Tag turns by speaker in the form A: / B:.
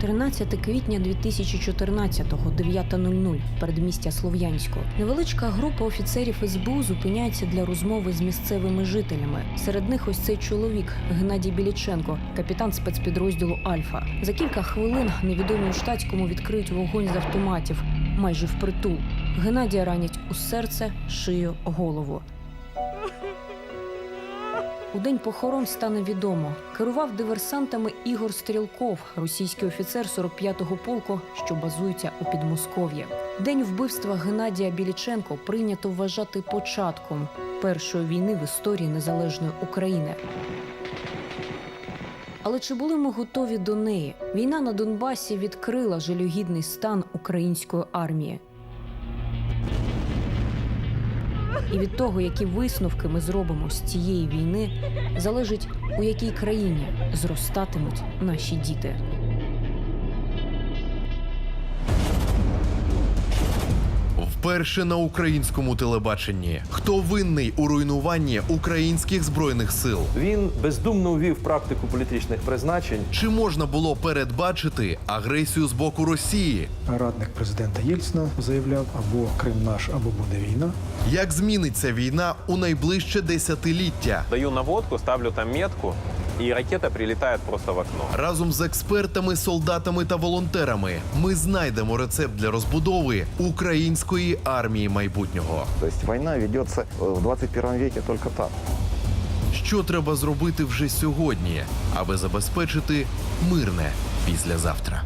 A: 13 квітня 2014-го, 9.00, передмістя Слов'янську. Невеличка група офіцерів СБУ зупиняється для розмови з місцевими жителями. Серед них ось цей чоловік Геннадій Біліченко, капітан спецпідрозділу Альфа. За кілька хвилин невідомі штатському відкриють вогонь з автоматів майже впритул. Геннадія ранять у серце, шию, голову. У день похорон стане відомо. Керував диверсантами Ігор Стрілков, російський офіцер 45-го полку, що базується у Підмосков'ї. День вбивства Геннадія Біліченко прийнято вважати початком першої війни в історії незалежної України. Але чи були ми готові до неї? Війна на Донбасі відкрила жалюгідний стан української армії. І від того, які висновки ми зробимо з цієї війни, залежить у якій країні зростатимуть наші діти.
B: Вперше на українському телебаченні. Хто винний у руйнуванні українських збройних сил?
C: Він бездумно увів практику політичних призначень.
B: Чи можна було передбачити агресію з боку Росії?
D: Радник президента Єльцина заявляв або Крим наш, або буде війна.
B: Як зміниться війна у найближче десятиліття?
E: Даю наводку, ставлю там метку, и ракета прилітає просто в окно.
B: Разом з експертами, солдатами та волонтерами ми знайдемо рецепт для розбудови української армії майбутнього.
F: То війна ведеться ведется э, в 21 веке только так.
B: Що треба зробити вже сьогодні, аби забезпечити мирне післязавтра?